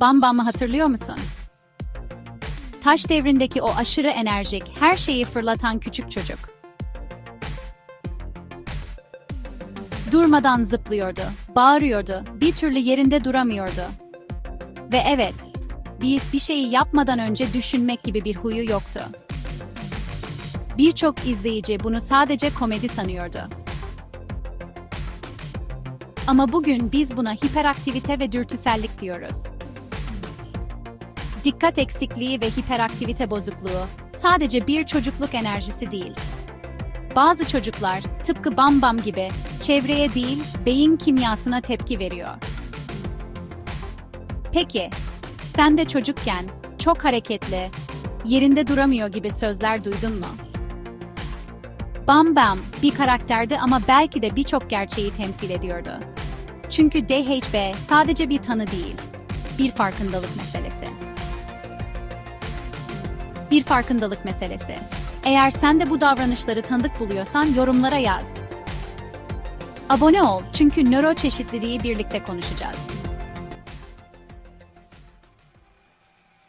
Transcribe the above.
Bam Bam'ı hatırlıyor musun? Taş devrindeki o aşırı enerjik, her şeyi fırlatan küçük çocuk. Durmadan zıplıyordu, bağırıyordu, bir türlü yerinde duramıyordu. Ve evet, bir, bir şeyi yapmadan önce düşünmek gibi bir huyu yoktu. Birçok izleyici bunu sadece komedi sanıyordu. Ama bugün biz buna hiperaktivite ve dürtüsellik diyoruz. Dikkat eksikliği ve hiperaktivite bozukluğu sadece bir çocukluk enerjisi değil. Bazı çocuklar tıpkı Bam Bam gibi çevreye değil, beyin kimyasına tepki veriyor. Peki, sen de çocukken çok hareketli, yerinde duramıyor gibi sözler duydun mu? Bam Bam bir karakterdi ama belki de birçok gerçeği temsil ediyordu. Çünkü DHB sadece bir tanı değil, bir farkındalık meselesi. Bir farkındalık meselesi. Eğer sen de bu davranışları tanıdık buluyorsan yorumlara yaz. Abone ol çünkü nöro çeşitliliği birlikte konuşacağız.